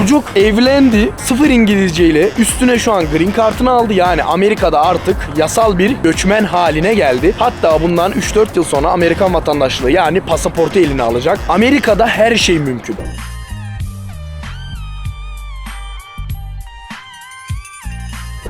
Çocuk evlendi sıfır İngilizce ile üstüne şu an green kartını aldı. Yani Amerika'da artık yasal bir göçmen haline geldi. Hatta bundan 3-4 yıl sonra Amerikan vatandaşlığı yani pasaportu eline alacak. Amerika'da her şey mümkün.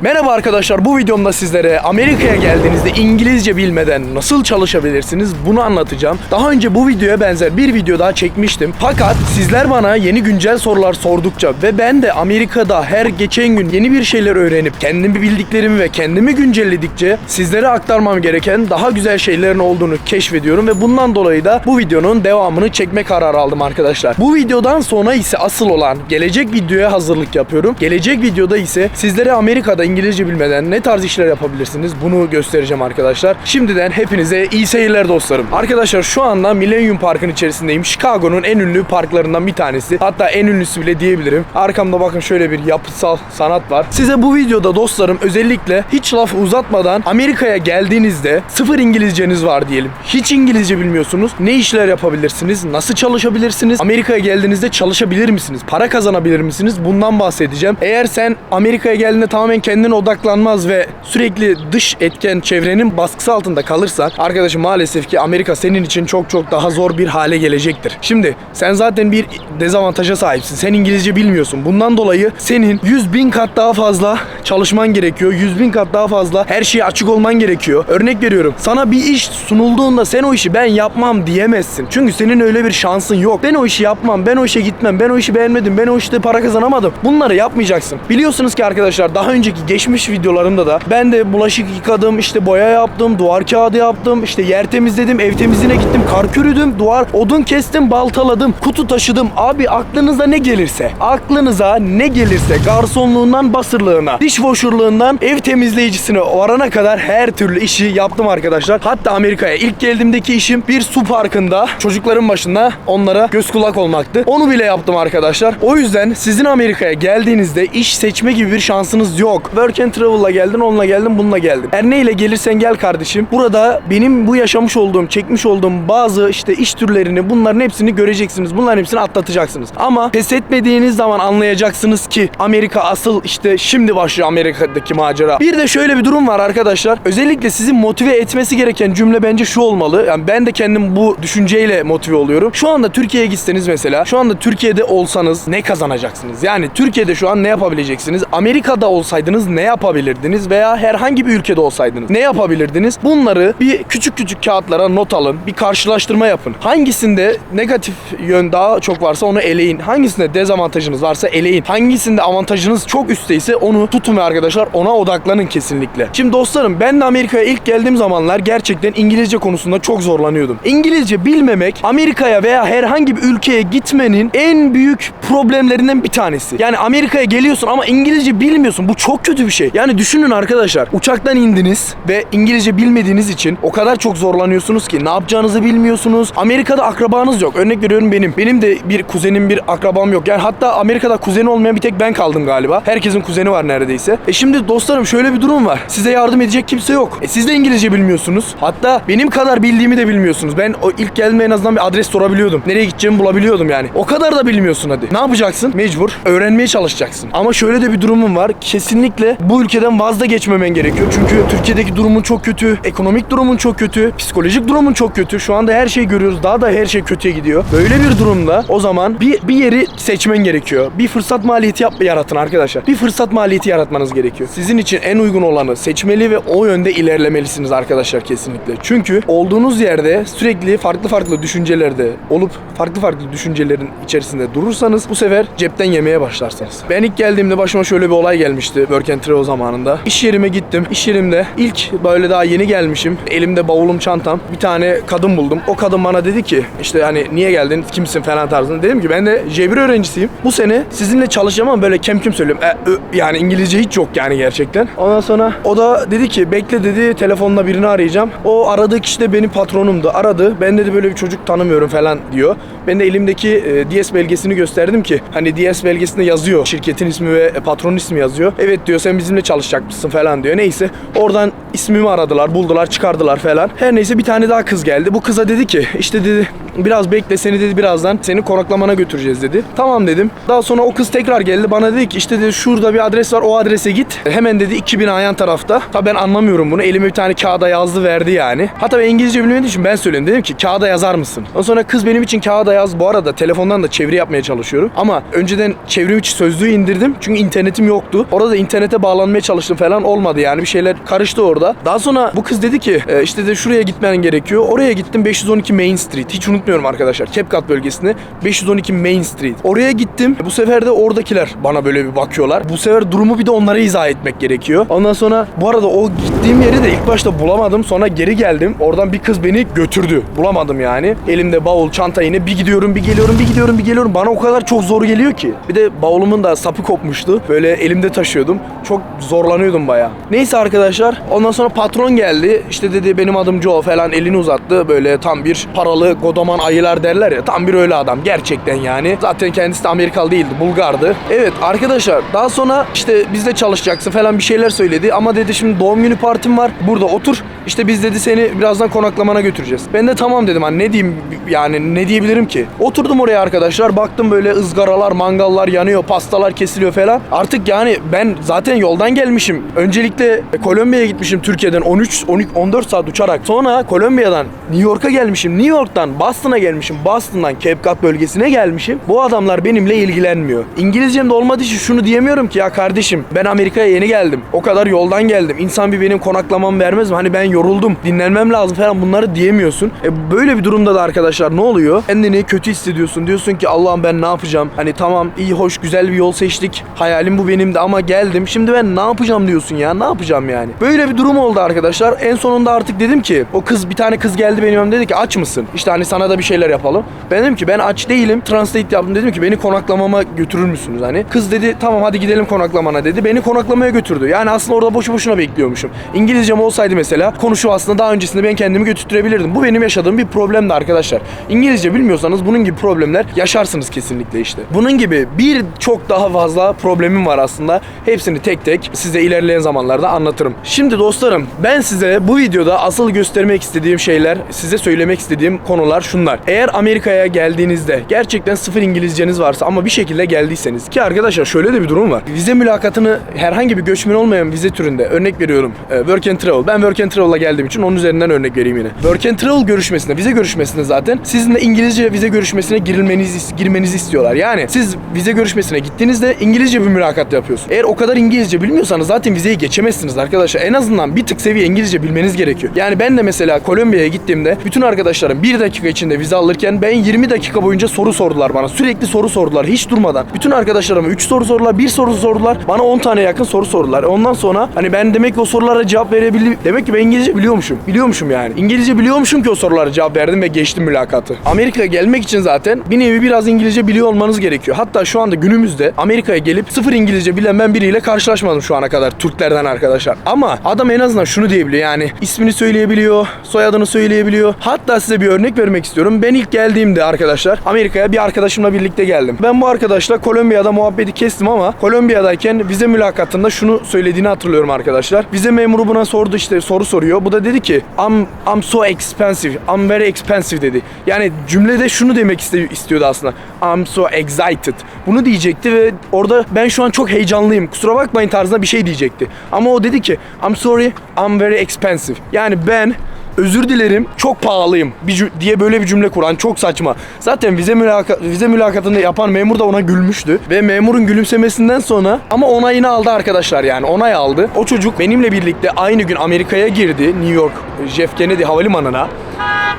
Merhaba arkadaşlar bu videomda sizlere Amerika'ya geldiğinizde İngilizce bilmeden nasıl çalışabilirsiniz bunu anlatacağım. Daha önce bu videoya benzer bir video daha çekmiştim. Fakat sizler bana yeni güncel sorular sordukça ve ben de Amerika'da her geçen gün yeni bir şeyler öğrenip kendimi bildiklerimi ve kendimi güncelledikçe sizlere aktarmam gereken daha güzel şeylerin olduğunu keşfediyorum ve bundan dolayı da bu videonun devamını çekme kararı aldım arkadaşlar. Bu videodan sonra ise asıl olan gelecek videoya hazırlık yapıyorum. Gelecek videoda ise sizlere Amerika'da İngilizce bilmeden ne tarz işler yapabilirsiniz bunu göstereceğim arkadaşlar. Şimdiden hepinize iyi seyirler dostlarım. Arkadaşlar şu anda Millennium Park'ın içerisindeyim. Chicago'nun en ünlü parklarından bir tanesi. Hatta en ünlüsü bile diyebilirim. Arkamda bakın şöyle bir yapısal sanat var. Size bu videoda dostlarım özellikle hiç laf uzatmadan Amerika'ya geldiğinizde sıfır İngilizceniz var diyelim. Hiç İngilizce bilmiyorsunuz. Ne işler yapabilirsiniz? Nasıl çalışabilirsiniz? Amerika'ya geldiğinizde çalışabilir misiniz? Para kazanabilir misiniz? Bundan bahsedeceğim. Eğer sen Amerika'ya geldiğinde tamamen kendine odaklanmaz ve sürekli dış etken çevrenin baskısı altında kalırsan arkadaşım maalesef ki Amerika senin için çok çok daha zor bir hale gelecektir. Şimdi sen zaten bir dezavantaja sahipsin. Sen İngilizce bilmiyorsun. Bundan dolayı senin 100 bin kat daha fazla çalışman gerekiyor. 100 bin kat daha fazla her şeye açık olman gerekiyor. Örnek veriyorum. Sana bir iş sunulduğunda sen o işi ben yapmam diyemezsin. Çünkü senin öyle bir şansın yok. Ben o işi yapmam. Ben o işe gitmem. Ben o işi beğenmedim. Ben o işte para kazanamadım. Bunları yapmayacaksın. Biliyorsunuz ki arkadaşlar daha önceki geçmiş videolarımda da ben de bulaşık yıkadım, işte boya yaptım, duvar kağıdı yaptım, işte yer temizledim, ev temizliğine gittim, kar kürüdüm, duvar odun kestim, baltaladım, kutu taşıdım. Abi aklınıza ne gelirse, aklınıza ne gelirse garsonluğundan basırlığına, dishwasherlığından ev temizleyicisine varana kadar her türlü işi yaptım arkadaşlar. Hatta Amerika'ya ilk geldiğimdeki işim bir su parkında çocukların başında onlara göz kulak olmaktı. Onu bile yaptım arkadaşlar. O yüzden sizin Amerika'ya geldiğinizde iş seçme gibi bir şansınız yok. Work and Travel'la geldin, onunla geldin, bununla geldin. Her neyle gelirsen gel kardeşim. Burada benim bu yaşamış olduğum, çekmiş olduğum bazı işte iş türlerini bunların hepsini göreceksiniz. Bunların hepsini atlatacaksınız. Ama pes etmediğiniz zaman anlayacaksınız ki Amerika asıl işte şimdi başlıyor Amerika'daki macera. Bir de şöyle bir durum var arkadaşlar. Özellikle sizi motive etmesi gereken cümle bence şu olmalı. Yani ben de kendim bu düşünceyle motive oluyorum. Şu anda Türkiye'ye gitseniz mesela, şu anda Türkiye'de olsanız ne kazanacaksınız? Yani Türkiye'de şu an ne yapabileceksiniz? Amerika'da olsaydınız ne yapabilirdiniz? Veya herhangi bir ülkede olsaydınız ne yapabilirdiniz? Bunları bir küçük küçük kağıtlara not alın. Bir karşılaştırma yapın. Hangisinde negatif yön daha çok varsa onu eleyin. Hangisinde dezavantajınız varsa eleyin. Hangisinde avantajınız çok üstteyse onu tutun ve arkadaşlar ona odaklanın kesinlikle. Şimdi dostlarım ben de Amerika'ya ilk geldiğim zamanlar gerçekten İngilizce konusunda çok zorlanıyordum. İngilizce bilmemek Amerika'ya veya herhangi bir ülkeye gitmenin en büyük problemlerinden bir tanesi. Yani Amerika'ya geliyorsun ama İngilizce bilmiyorsun. Bu çok kötü bir şey. Yani düşünün arkadaşlar. Uçaktan indiniz ve İngilizce bilmediğiniz için o kadar çok zorlanıyorsunuz ki ne yapacağınızı bilmiyorsunuz. Amerika'da akrabanız yok. Örnek veriyorum benim. Benim de bir kuzenim bir akrabam yok. Yani hatta Amerika'da kuzeni olmayan bir tek ben kaldım galiba. Herkesin kuzeni var neredeyse. E şimdi dostlarım şöyle bir durum var. Size yardım edecek kimse yok. E siz de İngilizce bilmiyorsunuz. Hatta benim kadar bildiğimi de bilmiyorsunuz. Ben o ilk geldiğimde en azından bir adres sorabiliyordum. Nereye gideceğimi bulabiliyordum yani. O kadar da bilmiyorsun hadi. Ne yapacaksın? Mecbur. Öğrenmeye çalışacaksın. Ama şöyle de bir durumum var. Kesinlikle bu ülkeden vazgeçmemen gerekiyor. Çünkü Türkiye'deki durumun çok kötü. Ekonomik durumun çok kötü. Psikolojik durumun çok kötü. Şu anda her şeyi görüyoruz. Daha da her şey kötüye gidiyor. Böyle bir durumda o zaman bir, bir yeri seçmen gerekiyor. Bir fırsat maliyeti yap, yaratın arkadaşlar. Bir fırsat maliyeti yaratmanız gerekiyor. Sizin için en uygun olanı seçmeli ve o yönde ilerlemelisiniz arkadaşlar kesinlikle. Çünkü olduğunuz yerde sürekli farklı farklı düşüncelerde olup farklı farklı düşüncelerin içerisinde durursanız bu sefer cepten yemeye başlarsınız. Ben ilk geldiğimde başıma şöyle bir olay gelmişti Work and Travel zamanında. İş yerime gittim. İş yerimde ilk böyle daha yeni gelmişim. Elimde bavulum çantam. Bir tane kadın buldum. O kadın bana dedi ki işte hani niye geldin kimsin falan tarzında. Dedim ki ben de J1 öğrencisiyim. Bu sene sizinle çalışacağım ama böyle kem küm söylüyorum. E, ö, yani İngilizce hiç yok yani gerçekten. Ondan sonra o da dedi ki bekle dedi telefonla birini arayacağım. O aradığı kişi de benim patronumdu. Aradı. Ben dedi böyle bir çocuk tanımıyorum falan diyor. Ben de elimdeki e, DS belgesini gösterdim ki hani DS belgesinde yazıyor. Şirketin ismi ve e, patronun ismi yazıyor. Evet diyor sen bizimle çalışacakmışsın falan diyor. Neyse oradan ismimi aradılar, buldular, çıkardılar falan. Her neyse bir tane daha kız geldi. Bu kıza dedi ki işte dedi Biraz bekle seni dedi birazdan seni konaklamana götüreceğiz dedi. Tamam dedim. Daha sonra o kız tekrar geldi bana dedi ki işte dedi şurada bir adres var o adrese git. Hemen dedi 2000 yan tarafta. Tabi ben anlamıyorum bunu. Elime bir tane kağıda yazdı verdi yani. Hatta ben İngilizce bilmediğim için ben söyledim. Dedim ki kağıda yazar mısın? Ondan sonra kız benim için kağıda yaz. Bu arada telefondan da çeviri yapmaya çalışıyorum. Ama önceden çevrim içi sözlüğü indirdim. Çünkü internetim yoktu. Orada da internete bağlanmaya çalıştım falan olmadı yani. Bir şeyler karıştı orada. Daha sonra bu kız dedi ki "E, işte de şuraya gitmen gerekiyor. Oraya gittim 512 Main Street. Hiç unutmuyorum arkadaşlar. CapCut bölgesinde 512 Main Street. Oraya gittim. Bu sefer de oradakiler bana böyle bir bakıyorlar. Bu sefer durumu bir de onlara izah etmek gerekiyor. Ondan sonra bu arada o gittiğim yeri de ilk başta bulamadım. Sonra geri geldim. Oradan bir kız beni götürdü. Bulamadım yani. Elimde bavul, çanta yine bir gidiyorum, bir geliyorum, bir gidiyorum, bir geliyorum. Bana o kadar çok zor geliyor ki. Bir de bavulumun da sapı kopmuştu. Böyle elimde taşıyordum. Çok zorlanıyordum bayağı. Neyse arkadaşlar. Ondan sonra patron geldi. İşte dedi benim adım Joe falan elini uzattı. Böyle tam bir paralı godaman ayılar derler ya. Tam bir öyle adam. Gerçekten yani. Zaten kendisi de Amerikalı değildi. Bulgardı. Evet arkadaşlar daha sonra işte bizde çalışacaksın falan bir şeyler söyledi. Ama dedi şimdi doğum günü partim var. Burada otur. İşte biz dedi seni birazdan konaklamana götüreceğiz. Ben de tamam dedim. Hani ne diyeyim yani ne diyebilirim ki? Oturdum oraya arkadaşlar. Baktım böyle ızgaralar, mangallar yanıyor, pastalar kesiliyor falan. Artık yani ben zaten yoldan gelmişim. Öncelikle Kolombiya'ya gitmişim Türkiye'den 13 12 14 saat uçarak. Sonra Kolombiya'dan New York'a gelmişim. New York'tan Boston'a gelmişim. Boston'dan Cape Cod bölgesine gelmişim. Bu adamlar benimle ilgilenmiyor. İngilizcem de olmadığı için şunu diyemiyorum ki ya kardeşim ben Amerika'ya yeni geldim. O kadar yoldan geldim. İnsan bir benim konaklamamı vermez mi? Hani ben yoruldum. Dinlenmem lazım falan bunları diyemiyorsun. E böyle bir durumda da arkadaşlar ne oluyor? Kendini kötü hissediyorsun. Diyorsun ki Allah'ım ben ne yapacağım? Hani tamam iyi hoş güzel bir yol seçtik. Hayalim bu benim de ama geldim. Şimdi ben ne yapacağım diyorsun ya? Ne yapacağım yani? Böyle bir durum oldu arkadaşlar. En sonunda artık dedim ki o kız bir tane kız geldi benim yanıma dedi ki aç mısın? İşte hani sana da bir şeyler yapalım. Ben dedim ki ben aç değilim. Translate yaptım dedim ki beni konaklamama götürür müsünüz hani? Kız dedi tamam hadi gidelim konaklamana dedi. Beni konaklamaya götürdü. Yani aslında orada boşu boşuna bekliyormuşum. İngilizcem olsaydı mesela konuşu aslında daha öncesinde ben kendimi götürebilirdim. Bu benim yaşadığım bir problemdi arkadaşlar. İngilizce bilmiyorsanız bunun gibi problemler yaşarsınız kesinlikle işte. Bunun gibi bir çok daha fazla problemim var aslında. Hepsini tek tek size ilerleyen zamanlarda anlatırım. Şimdi dostlarım ben size bu videoda asıl göstermek istediğim şeyler, size söylemek istediğim konular şunlar. Eğer Amerika'ya geldiğinizde gerçekten sıfır İngilizceniz varsa ama bir şekilde geldiyseniz ki arkadaşlar şöyle de bir durum var. Vize mülakatını herhangi bir göçmen olmayan vize türünde örnek veriyorum. e, Work and Travel. Ben Work and Travel'a geldiğim için onun üzerinden örnek vereyim yine. Work and Travel görüşmesinde, vize görüşmesinde zaten sizinle İngilizce vize görüşmesine girilmenizi, girmenizi istiyorlar. Yani siz vize görüşmesine gittiğinizde İngilizce bir mülakat yapıyorsunuz. Eğer o kadar İngilizce bilmiyorsanız zaten vizeyi geçemezsiniz arkadaşlar. En azından bir tık seviye İngilizce bilmeniz gerekiyor. Yani ben de mesela Kolombiya'ya gittiğimde bütün arkadaşlarım bir dakika içinde vize alırken ben 20 dakika boyunca soru sordular bana. Sürekli soru sordular hiç durmadan. Bütün arkadaşlarıma 3 soru sordular, 1 soru sordular. Bana 10 tane yakın soru sordular. Ondan sonra hani ben demek ki o sorulara cevap verebildim. Demek ki ben İngilizce biliyormuşum. Biliyormuşum yani. İngilizce biliyormuşum ki o sorulara cevap verdim ve geçtim mülakatı. Amerika'ya gelmek için zaten bir nevi biraz İngilizce biliyor olmanız gerekiyor. Hatta şu anda günümüzde Amerika'ya gelip sıfır İngilizce bilen ben biriyle karşılaşmadım şu ana kadar Türklerden arkadaşlar. Ama adam en azından şunu diyebiliyor yani ismini söyleyebiliyor, soyadını söyleyebiliyor. Hatta size bir örnek vermek istiyorum. Ben ilk geldiğimde arkadaşlar Amerika'ya bir arkadaşımla birlikte geldim. Ben bu arkadaşla Kolombiya'da muhabbeti kestim ama Kolombiya'dayken vize mülakatında şunu söylediğini hatırlıyorum arkadaşlar. Vize memuru buna sordu işte soru soruyor. Bu da dedi ki I'm, I'm so expensive. I'm very expensive dedi. Yani cümlede şunu demek istiyordu aslında. I'm so excited. Bunu diyecekti ve orada ben şu an çok heyecanlıyım. Kusura bakmayın tarzında bir şey diyecekti. Ama o dedi ki I'm sorry I'm very expensive. Yani ben özür dilerim çok pahalıyım diye böyle bir cümle kuran çok saçma. Zaten vize mülaka vize mülakatını yapan memur da ona gülmüştü ve memurun gülümsemesinden sonra ama onayını aldı arkadaşlar yani onay aldı. O çocuk benimle birlikte aynı gün Amerika'ya girdi New York Jeff Kennedy havalimanına.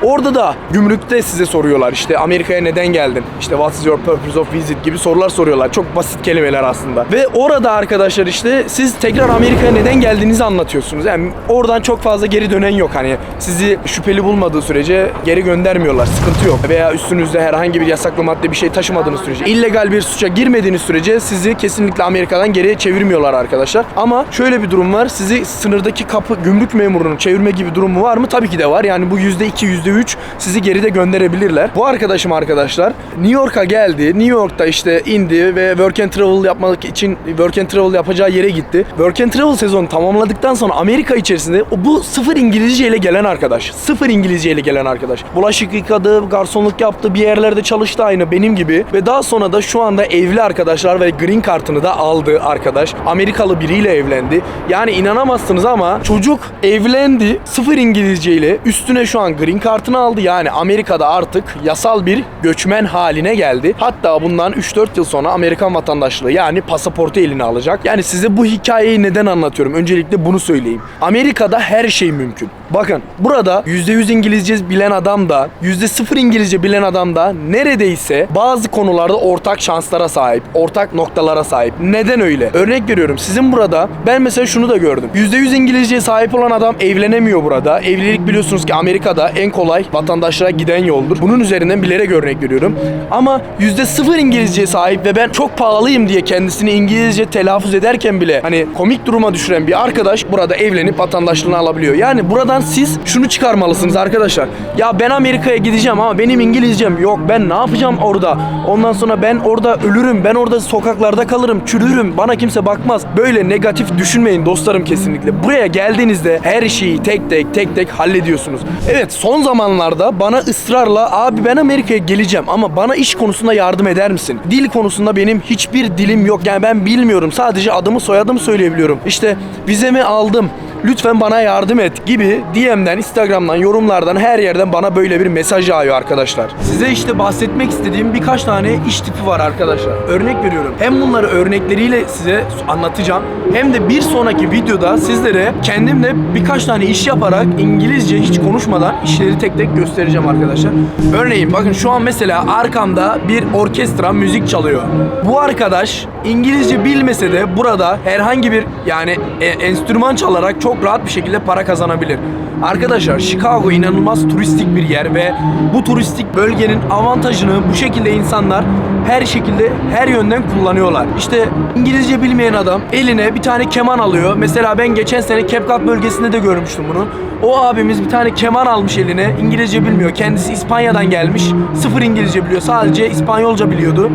Orada da gümrükte size soruyorlar işte Amerika'ya neden geldin? İşte what is your purpose of visit gibi sorular soruyorlar. Çok basit kelimeler aslında. Ve orada arkadaşlar işte siz tekrar Amerika'ya neden geldiğinizi anlatıyorsunuz. Yani oradan çok fazla geri dönen yok hani sizi şüpheli bulmadığı sürece geri göndermiyorlar. Sıkıntı yok. Veya üstünüzde herhangi bir yasaklı madde bir şey taşımadığınız sürece, illegal bir suça girmediğiniz sürece sizi kesinlikle Amerika'dan geriye çevirmiyorlar arkadaşlar. Ama şöyle bir durum var. Sizi sınırdaki kapı gümrük memurunun çevirme gibi durumu var mı? Tabii ki de var. Yani bu %2, %3 sizi geride gönderebilirler. Bu arkadaşım arkadaşlar New York'a geldi. New York'ta işte indi ve work and travel yapmak için work and travel yapacağı yere gitti. Work and travel sezonu tamamladıktan sonra Amerika içerisinde bu sıfır İngilizce ile gelen arkadaş. Sıfır İngilizce ile gelen arkadaş. Bulaşık yıkadı, garsonluk yaptı, bir yerlerde çalıştı aynı benim gibi. Ve daha sonra da şu anda evli arkadaşlar ve green kartını da aldı arkadaş. Amerikalı biriyle evlendi. Yani inanamazsınız ama çocuk evlendi sıfır İngilizce ile üstüne şu an green kartını aldı. Yani Amerika'da artık yasal bir göçmen haline geldi. Hatta bundan 3-4 yıl sonra Amerikan vatandaşlığı yani pasaportu eline alacak. Yani size bu hikayeyi neden anlatıyorum? Öncelikle bunu söyleyeyim. Amerika'da her şey mümkün. Bakın burada %100 İngilizce bilen adam da %0 İngilizce bilen adam da neredeyse bazı konularda ortak şanslara sahip, ortak noktalara sahip. Neden öyle? Örnek veriyorum sizin burada ben mesela şunu da gördüm. %100 İngilizceye sahip olan adam evlenemiyor burada. Evlilik biliyorsunuz ki Amerika'da en kolay vatandaşlara giden yoldur. Bunun üzerinden bilerek örnek veriyorum. Ama %0 İngilizceye sahip ve ben çok pahalıyım diye kendisini İngilizce telaffuz ederken bile hani komik duruma düşüren bir arkadaş burada evlenip vatandaşlığını alabiliyor. Yani buradan siz şunu çıkarmalısınız arkadaşlar. Ya ben Amerika'ya gideceğim ama benim İngilizcem yok. Ben ne yapacağım orada? Ondan sonra ben orada ölürüm. Ben orada sokaklarda kalırım, çürürüm. Bana kimse bakmaz. Böyle negatif düşünmeyin dostlarım kesinlikle. Buraya geldiğinizde her şeyi tek tek tek tek hallediyorsunuz. Evet son zamanlarda bana ısrarla abi ben Amerika'ya geleceğim ama bana iş konusunda yardım eder misin? Dil konusunda benim hiçbir dilim yok. Yani ben bilmiyorum. Sadece adımı soyadımı söyleyebiliyorum. İşte vizemi aldım lütfen bana yardım et gibi DM'den, Instagram'dan, yorumlardan her yerden bana böyle bir mesaj yağıyor arkadaşlar. Size işte bahsetmek istediğim birkaç tane iş tipi var arkadaşlar. Örnek veriyorum. Hem bunları örnekleriyle size anlatacağım hem de bir sonraki videoda sizlere kendimle birkaç tane iş yaparak İngilizce hiç konuşmadan işleri tek tek göstereceğim arkadaşlar. Örneğin bakın şu an mesela arkamda bir orkestra müzik çalıyor. Bu arkadaş İngilizce bilmese de burada herhangi bir yani e, enstrüman çalarak çok rahat bir şekilde para kazanabilir. Arkadaşlar Chicago inanılmaz turistik bir yer ve bu turistik bölgenin avantajını bu şekilde insanlar her şekilde her yönden kullanıyorlar. İşte İngilizce bilmeyen adam eline bir tane keman alıyor. Mesela ben geçen sene Cape bölgesinde de görmüştüm bunu. O abimiz bir tane keman almış eline. İngilizce bilmiyor. Kendisi İspanya'dan gelmiş. Sıfır İngilizce biliyor. Sadece İspanyolca biliyordu.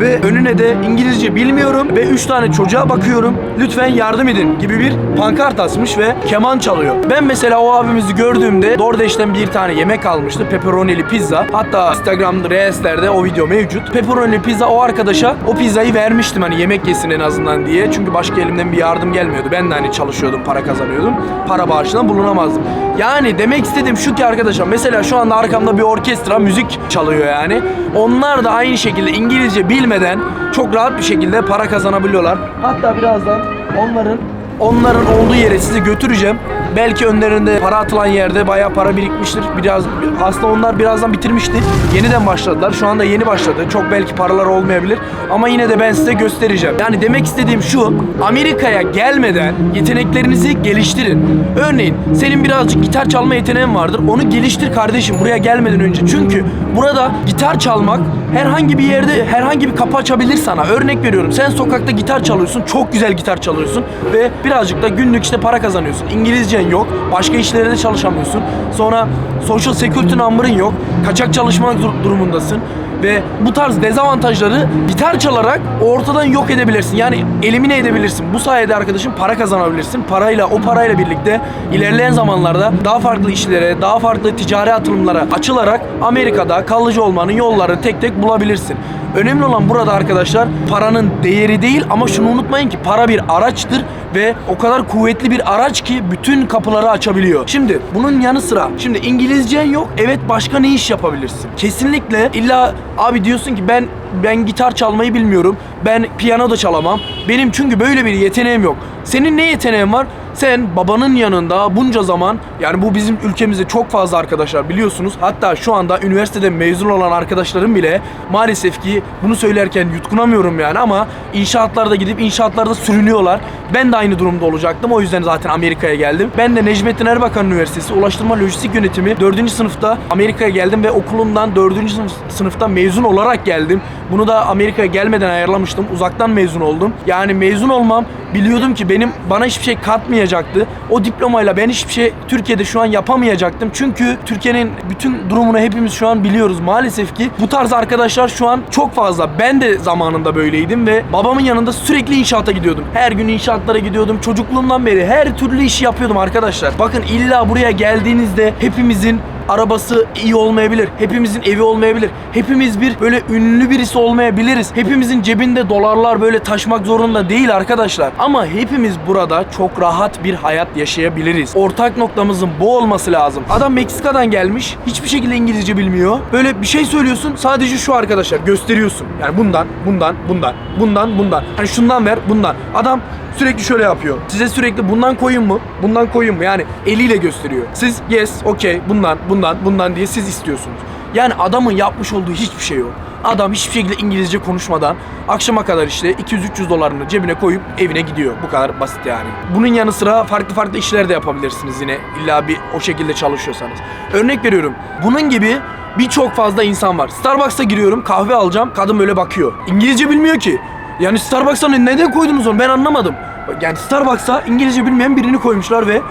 Ve önüne de İngilizce bilmiyorum ve 3 tane çocuğa bakıyorum. Lütfen yardım edin gibi bir pankart asmış ve keman çalıyor. Ben mesela o abimizi gördüğümde DoorDash'ten bir tane yemek almıştı. Pepperonili pizza. Hatta Instagram Reels'lerde o video mevcut. Pepperonili pizza o arkadaşa o pizzayı vermiştim hani yemek yesin en azından diye. Çünkü başka elimden bir yardım gelmiyordu. Ben de hani çalışıyordum, para kazanıyordum. Para bağışından bulunamazdım. Yani demek istediğim şu ki arkadaşlar mesela şu anda arkamda bir orkestra müzik çalıyor yani. Onlar da aynı şekilde İngilizce bilmeden çok rahat bir şekilde para kazanabiliyorlar. Hatta birazdan onların onların olduğu yere sizi götüreceğim. Belki önlerinde para atılan yerde bayağı para birikmiştir. Biraz aslında onlar birazdan bitirmişti. Yeniden başladılar. Şu anda yeni başladı. Çok belki paralar olmayabilir ama yine de ben size göstereceğim. Yani demek istediğim şu. Amerika'ya gelmeden yeteneklerinizi geliştirin. Örneğin senin birazcık gitar çalma yeteneğin vardır. Onu geliştir kardeşim buraya gelmeden önce. Çünkü burada gitar çalmak herhangi bir yerde herhangi bir kapı açabilir sana. Örnek veriyorum. Sen sokakta gitar çalıyorsun. Çok güzel gitar çalıyorsun ve birazcık da günlük işte para kazanıyorsun. İngilizcen yok. Başka işlerde çalışamıyorsun. Sonra social security number'ın yok. Kaçak çalışmak dur- durumundasın ve bu tarz dezavantajları gitar çalarak ortadan yok edebilirsin. Yani elimine edebilirsin. Bu sayede arkadaşım para kazanabilirsin. Parayla o parayla birlikte ilerleyen zamanlarda daha farklı işlere, daha farklı ticari atılımlara açılarak Amerika'da kalıcı olmanın yollarını tek tek bulabilirsin. Önemli olan burada arkadaşlar paranın değeri değil ama şunu unutmayın ki para bir araçtır ve o kadar kuvvetli bir araç ki bütün kapıları açabiliyor. Şimdi bunun yanı sıra şimdi İngilizcen yok. Evet başka ne iş yapabilirsin? Kesinlikle illa abi diyorsun ki ben ben gitar çalmayı bilmiyorum. Ben piyano da çalamam. Benim çünkü böyle bir yeteneğim yok. Senin ne yeteneğin var? Sen babanın yanında bunca zaman yani bu bizim ülkemizde çok fazla arkadaşlar biliyorsunuz. Hatta şu anda üniversitede mezun olan arkadaşlarım bile maalesef ki bunu söylerken yutkunamıyorum yani ama inşaatlarda gidip inşaatlarda sürünüyorlar. Ben de aynı durumda olacaktım. O yüzden zaten Amerika'ya geldim. Ben de Necmettin Erbakan Üniversitesi Ulaştırma Lojistik Yönetimi 4. sınıfta Amerika'ya geldim ve okulumdan 4. sınıf, sınıfta mezun olarak geldim. Bunu da Amerika'ya gelmeden ayarlamıştım. Uzaktan mezun oldum. Yani mezun olmam biliyordum ki benim bana hiçbir şey katmayacak olmayacaktı. O diplomayla ben hiçbir şey Türkiye'de şu an yapamayacaktım. Çünkü Türkiye'nin bütün durumunu hepimiz şu an biliyoruz. Maalesef ki bu tarz arkadaşlar şu an çok fazla. Ben de zamanında böyleydim ve babamın yanında sürekli inşaata gidiyordum. Her gün inşaatlara gidiyordum. Çocukluğumdan beri her türlü işi yapıyordum arkadaşlar. Bakın illa buraya geldiğinizde hepimizin arabası iyi olmayabilir. Hepimizin evi olmayabilir. Hepimiz bir böyle ünlü birisi olmayabiliriz. Hepimizin cebinde dolarlar böyle taşmak zorunda değil arkadaşlar. Ama hepimiz burada çok rahat bir hayat yaşayabiliriz. Ortak noktamızın bu olması lazım. Adam Meksika'dan gelmiş. Hiçbir şekilde İngilizce bilmiyor. Böyle bir şey söylüyorsun. Sadece şu arkadaşlar gösteriyorsun. Yani bundan, bundan, bundan, bundan, bundan. Hani şundan ver, bundan. Adam sürekli şöyle yapıyor. Size sürekli bundan koyun mu? Bundan koyun mu? Yani eliyle gösteriyor. Siz yes, okey, bundan, bundan, bundan diye siz istiyorsunuz. Yani adamın yapmış olduğu hiçbir şey yok. Adam hiçbir şekilde İngilizce konuşmadan akşama kadar işte 200-300 dolarını cebine koyup evine gidiyor. Bu kadar basit yani. Bunun yanı sıra farklı farklı işler de yapabilirsiniz yine. İlla bir o şekilde çalışıyorsanız. Örnek veriyorum. Bunun gibi birçok fazla insan var. Starbucks'a giriyorum kahve alacağım. Kadın böyle bakıyor. İngilizce bilmiyor ki. Yani Starbucks'a ne- neden koydunuz onu ben anlamadım. Yani Starbucks'a İngilizce bilmeyen birini koymuşlar ve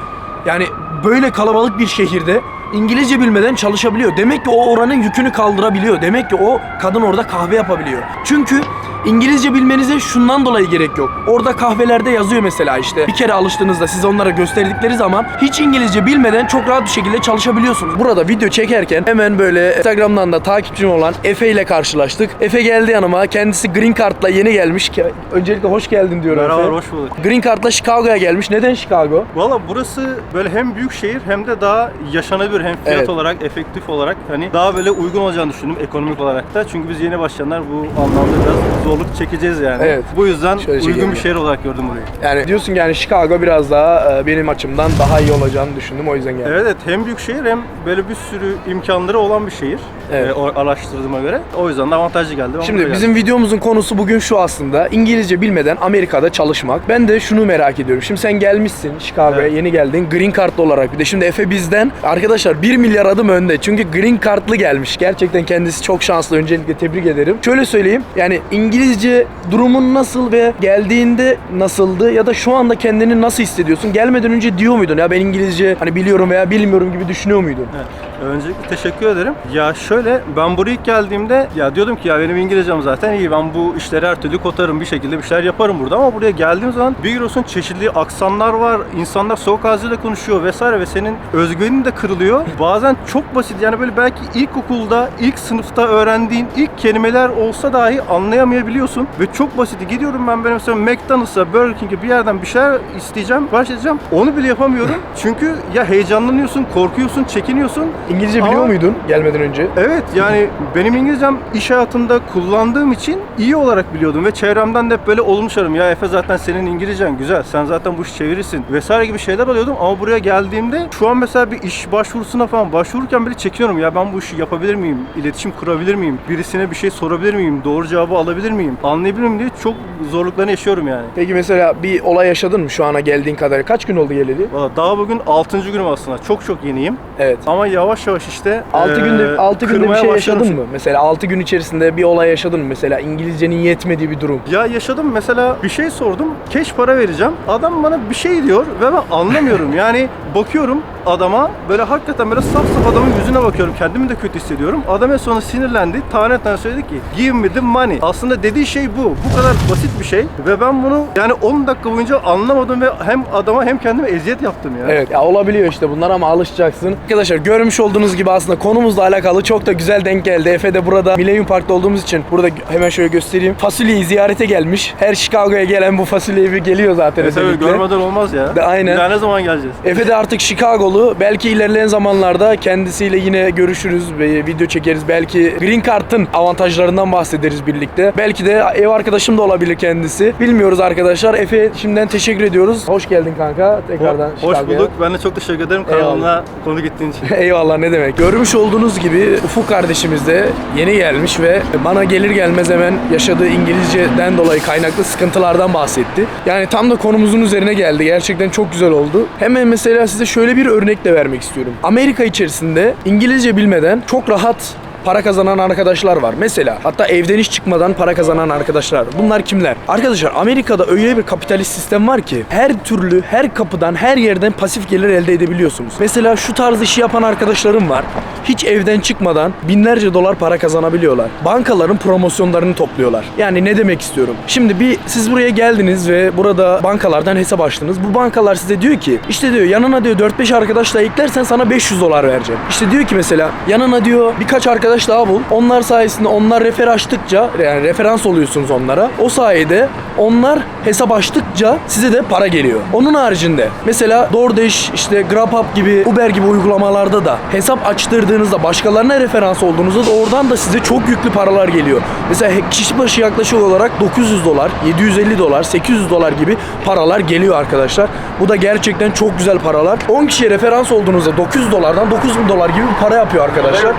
yani böyle kalabalık bir şehirde İngilizce bilmeden çalışabiliyor. Demek ki o oranın yükünü kaldırabiliyor. Demek ki o kadın orada kahve yapabiliyor. Çünkü İngilizce bilmenize şundan dolayı gerek yok. Orada kahvelerde yazıyor mesela işte. Bir kere alıştığınızda size onlara gösterdikleri zaman hiç İngilizce bilmeden çok rahat bir şekilde çalışabiliyorsunuz. Burada video çekerken hemen böyle Instagram'dan da takipçim olan Efe ile karşılaştık. Efe geldi yanıma. Kendisi Green Card'la yeni gelmiş. Öncelikle hoş geldin diyorum Merhaba, Efe. hoş bulduk. Green Card'la Chicago'ya gelmiş. Neden Chicago? Valla burası böyle hem büyük şehir hem de daha yaşanabilir hem fiyat Evet. olarak, efektif olarak hani daha böyle uygun olacağını düşündüm ekonomik olarak da. Çünkü biz yeni başlayanlar bu anlamda biraz zorluk çekeceğiz yani. Evet. Bu yüzden Şöyle uygun çekelim bir şehir olarak gördüm burayı. Yani diyorsun ki yani Chicago biraz daha e, benim açımdan daha iyi olacağını düşündüm. O yüzden geldim. Evet, evet hem büyük şehir hem böyle bir sürü imkanları olan bir şehir. Evet. e, araştırdığıma göre. O yüzden de avantajlı geldi. Ben Şimdi bizim videomuzun konusu bugün şu aslında. İngilizce bilmeden Amerika'da çalışmak. Ben de şunu merak ediyorum. Şimdi sen gelmişsin Chicago'ya Evet. yeni geldin. Green Card'lı olarak. Bir de şimdi Efe bizden arkadaşlar 1 milyar adım önde. Çünkü Green Card'lı gelmiş. Gerçekten kendisi çok şanslı. Öncelikle tebrik ederim. Şöyle söyleyeyim. Yani İngilizce durumun nasıl ve geldiğinde nasıldı ya da şu anda kendini nasıl hissediyorsun? Gelmeden önce diyor muydun ya ben İngilizce hani biliyorum veya bilmiyorum gibi düşünüyor muydun? Evet. Öncelikle teşekkür ederim. Ya şöyle ben buraya ilk geldiğimde ya diyordum ki ya benim İngilizcem zaten iyi. Ben bu işleri her türlü kotarım bir şekilde bir şeyler yaparım burada ama buraya geldiğim zaman bir görüyorsun çeşitli aksanlar var. insanlar soğuk ağzıyla konuşuyor vesaire ve senin özgüvenin de kırılıyor. Bazen çok basit yani böyle belki ilkokulda ilk sınıfta öğrendiğin ilk kelimeler olsa dahi anlayamayabiliyorsun ve çok basit. Gidiyorum ben böyle mesela McDonald's'a, Burger King'e bir yerden bir şeyler isteyeceğim, başlayacağım. Onu bile yapamıyorum. Çünkü ya heyecanlanıyorsun, korkuyorsun, çekiniyorsun. İngilizce biliyor Ama- muydun gelmeden önce? Evet yani benim İngilizcem iş hayatında kullandığım için iyi olarak biliyordum ve çevremden de hep böyle şeyler. Ya Efe zaten senin İngilizcen güzel, sen zaten bu işi çevirirsin vesaire gibi şeyler alıyordum ama buraya geldiğimde şu an mesela bir iş başvurusuna falan başvururken bile çekiniyorum. Ya ben bu işi yapabilir miyim? İletişim kurabilir miyim? Birisine bir şey sorabilir miyim? Doğru cevabı alabilir miyim? Anlayabilir miyim diye çok zorluklarını yaşıyorum yani. Peki mesela bir olay yaşadın mı şu ana geldiğin kadar? Kaç gün oldu geleli? Valla daha bugün 6. günüm aslında. Çok çok yeniyim. Evet. Ama yavaş yavaş işte 6 eee, günde 6 günde bir şey yaşadın mı? Mesela 6 gün içerisinde bir olay yaşadın mı? Mesela İngilizcenin yetmediği bir durum. Ya yaşadım mesela bir şey sordum. Keş para vereceğim. Adam bana bir şey diyor ve ben anlamıyorum. Yani bakıyorum adama böyle hakikaten böyle saf saf adamın yüzüne bakıyorum. Kendimi de kötü hissediyorum. Adam en sonunda sinirlendi. Tane tane söyledi ki give me the money. Aslında dediği şey bu. Bu kadar basit bir şey. Ve ben bunu yani 10 dakika boyunca anlamadım ve hem adama hem kendime eziyet yaptım ya. Evet ya olabiliyor işte bunlar ama alışacaksın. Arkadaşlar görmüş olduğunuz gibi aslında konumuzla alakalı çok da güzel denk geldi. Efe de burada Millennium Park'ta olduğumuz için burada hemen şöyle göstereyim. Fasulyeyi ziyarete gelmiş. Her Chicago'ya gelen bu fasulyeyi bir geliyor zaten Evet, tabii görmeden olmaz ya. De- aynen. Daha ne zaman geleceğiz? Efe de artık Chicago'lu. Belki ilerleyen zamanlarda kendisiyle yine görüşürüz ve video çekeriz. Belki Green Card'ın avantajlarından bahsederiz birlikte. Belki de ev arkadaşım da olabilir kendisi. Bilmiyoruz arkadaşlar. Efe şimdiden teşekkür ediyoruz. Hoş geldin kanka tekrardan Hoş Chicago'ya. bulduk. Ben de çok teşekkür ederim kanalına konu gittiğin için. Eyvallah ne demek. Görmüş olduğunuz gibi Ufuk kardeşimiz de yeni gelmiş ve bana gelir gelmez hemen yaşadığı İngilizceden dolayı kaynaklı sıkıntılardan bahsetti. Yani tam da konumuzun üzerine geldi. Gerçekten çok güzel oldu. Hemen mesela size şöyle bir örnek de vermek istiyorum. Amerika içerisinde İngilizce bilmeden çok rahat para kazanan arkadaşlar var. Mesela hatta evden hiç çıkmadan para kazanan arkadaşlar. Bunlar kimler? Arkadaşlar Amerika'da öyle bir kapitalist sistem var ki her türlü, her kapıdan, her yerden pasif gelir elde edebiliyorsunuz. Mesela şu tarz işi yapan arkadaşlarım var. Hiç evden çıkmadan binlerce dolar para kazanabiliyorlar. Bankaların promosyonlarını topluyorlar. Yani ne demek istiyorum? Şimdi bir siz buraya geldiniz ve burada bankalardan hesap açtınız. Bu bankalar size diyor ki işte diyor yanına diyor 4-5 arkadaşla eklersen sana 500 dolar vereceğim. İşte diyor ki mesela yanına diyor birkaç arkadaş daha bul. Onlar sayesinde onlar refer açtıkça yani referans oluyorsunuz onlara. O sayede onlar hesap açtıkça size de para geliyor. Onun haricinde mesela DoorDash işte GrabHub gibi Uber gibi uygulamalarda da hesap açtırdığınızda başkalarına referans olduğunuzda da oradan da size çok yüklü paralar geliyor. Mesela kişi başı yaklaşık olarak 900 dolar, 750 dolar, 800 dolar gibi paralar geliyor arkadaşlar. Bu da gerçekten çok güzel paralar. 10 kişiye referans olduğunuzda 900 dolardan 9000 dolar gibi para yapıyor arkadaşlar.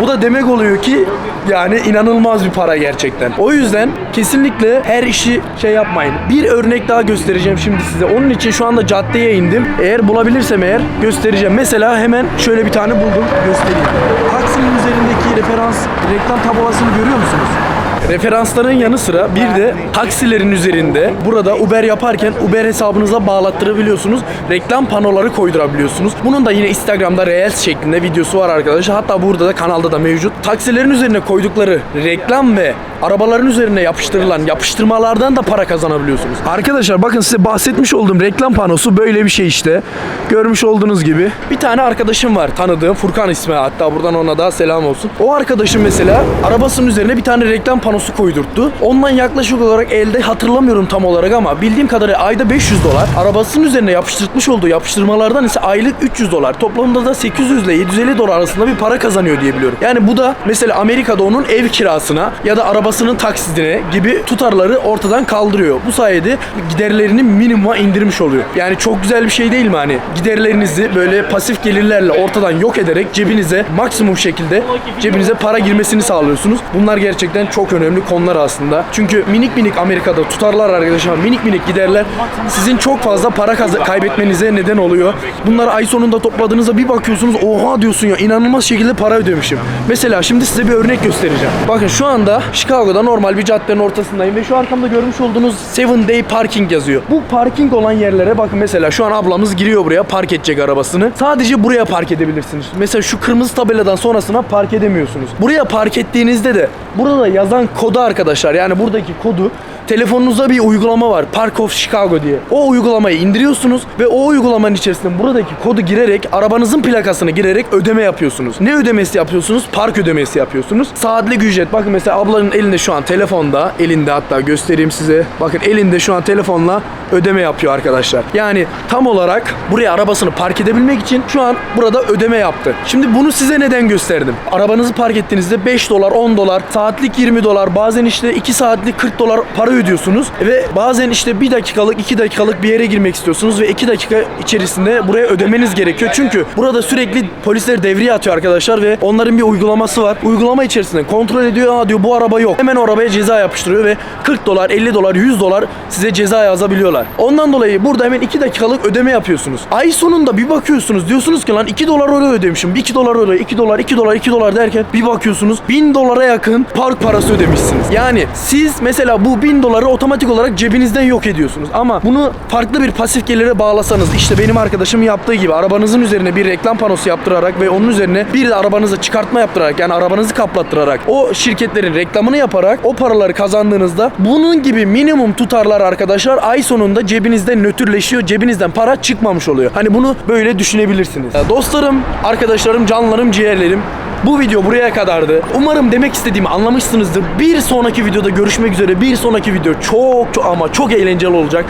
Bu da demek oluyor ki yani inanılmaz bir para gerçekten. O yüzden kesinlikle her işi şey yapmayın. Bir örnek daha göstereceğim şimdi size. Onun için şu anda caddeye indim. Eğer bulabilirsem eğer göstereceğim. Mesela hemen şöyle bir tane buldum. Göstereyim. Taksinin üzerindeki referans reklam tabelasını görüyor musunuz? Referansların yanı sıra bir de taksilerin üzerinde burada Uber yaparken Uber hesabınıza bağlattırabiliyorsunuz. Reklam panoları koydurabiliyorsunuz. Bunun da yine Instagram'da Reels şeklinde videosu var arkadaşlar. Hatta burada da kanalda da mevcut. Taksilerin üzerine koydukları reklam ve arabaların üzerine yapıştırılan yapıştırmalardan da para kazanabiliyorsunuz. Arkadaşlar bakın size bahsetmiş olduğum reklam panosu böyle bir şey işte. Görmüş olduğunuz gibi. Bir tane arkadaşım var tanıdığım Furkan ismi hatta buradan ona da selam olsun. O arkadaşım mesela arabasının üzerine bir tane reklam panosu koydurttu. Ondan yaklaşık olarak elde hatırlamıyorum tam olarak ama bildiğim kadarıyla ayda 500 dolar. Arabasının üzerine yapıştırmış olduğu yapıştırmalardan ise aylık 300 dolar. Toplamda da 800 ile 750 dolar arasında bir para kazanıyor diye biliyorum. Yani bu da mesela Amerika'da onun ev kirasına ya da arabasının taksidine gibi tutarları ortadan kaldırıyor. Bu sayede giderlerini minimuma indirmiş oluyor. Yani çok güzel bir şey değil mi hani? Giderlerinizi böyle pasif gelirlerle ortadan yok ederek cebinize maksimum şekilde cebinize para girmesini sağlıyorsunuz. Bunlar gerçekten çok önemli konular aslında. Çünkü minik minik Amerika'da tutarlar arkadaşlar minik minik giderler sizin çok fazla para kaybetmenize neden oluyor. Bunları ay sonunda topladığınızda bir bakıyorsunuz oha diyorsun ya inanılmaz şekilde para ödemişim. Mesela şimdi size bir örnek göstereceğim. Bakın şu anda Chicago'da normal bir caddenin ortasındayım ve şu arkamda görmüş olduğunuz 7 Day Parking yazıyor. Bu parking olan yerlere bakın mesela şu an ablamız giriyor buraya park edecek arabasını. Sadece buraya park edebilirsiniz. Mesela şu kırmızı tabeladan sonrasına park edemiyorsunuz. Buraya park ettiğinizde de burada yazan kodu arkadaşlar. Yani buradaki kodu telefonunuzda bir uygulama var. Park of Chicago diye. O uygulamayı indiriyorsunuz ve o uygulamanın içerisinde buradaki kodu girerek arabanızın plakasını girerek ödeme yapıyorsunuz. Ne ödemesi yapıyorsunuz? Park ödemesi yapıyorsunuz. Saatlik ücret. Bakın mesela ablanın elinde şu an telefonda. Elinde hatta göstereyim size. Bakın elinde şu an telefonla ödeme yapıyor arkadaşlar. Yani tam olarak buraya arabasını park edebilmek için şu an burada ödeme yaptı. Şimdi bunu size neden gösterdim? Arabanızı park ettiğinizde 5 dolar, 10 dolar, saatlik 20 dolar, bazen işte 2 saatlik 40 dolar para ödüyorsunuz ve bazen işte 1 dakikalık, 2 dakikalık bir yere girmek istiyorsunuz ve 2 dakika içerisinde buraya ödemeniz gerekiyor. Çünkü burada sürekli polisler devriye atıyor arkadaşlar ve onların bir uygulaması var. Uygulama içerisinde kontrol ediyor. Aa diyor bu araba yok. Hemen o arabaya ceza yapıştırıyor ve 40 dolar, 50 dolar, 100 dolar size ceza yazabiliyorlar. Ondan dolayı burada hemen 2 dakikalık ödeme yapıyorsunuz. Ay sonunda bir bakıyorsunuz diyorsunuz ki lan 2 dolar öyle ödemişim. 2 dolar öyle, 2 dolar, 2 dolar, 2 dolar derken bir bakıyorsunuz 1000 dolara yakın park parası ödemişsiniz. Yani siz mesela bu 1000 doları otomatik olarak cebinizden yok ediyorsunuz. Ama bunu farklı bir pasif gelire bağlasanız işte benim arkadaşım yaptığı gibi arabanızın üzerine bir reklam panosu yaptırarak ve onun üzerine bir de arabanıza çıkartma yaptırarak yani arabanızı kaplattırarak o şirketlerin reklamını yaparak o paraları kazandığınızda bunun gibi minimum tutarlar arkadaşlar ay sonunda cebinizden nötrleşiyor. Cebinizden para çıkmamış oluyor. Hani bunu böyle düşünebilirsiniz. Dostlarım, arkadaşlarım, canlarım, ciğerlerim bu video buraya kadardı. Umarım demek istediğimi anlamışsınızdır. Bir sonraki videoda görüşmek üzere. Bir sonraki video çok çok ama çok eğlenceli olacak.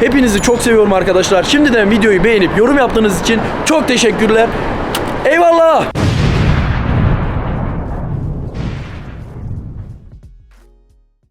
Hepinizi çok seviyorum arkadaşlar. Şimdiden videoyu beğenip yorum yaptığınız için çok teşekkürler. Eyvallah.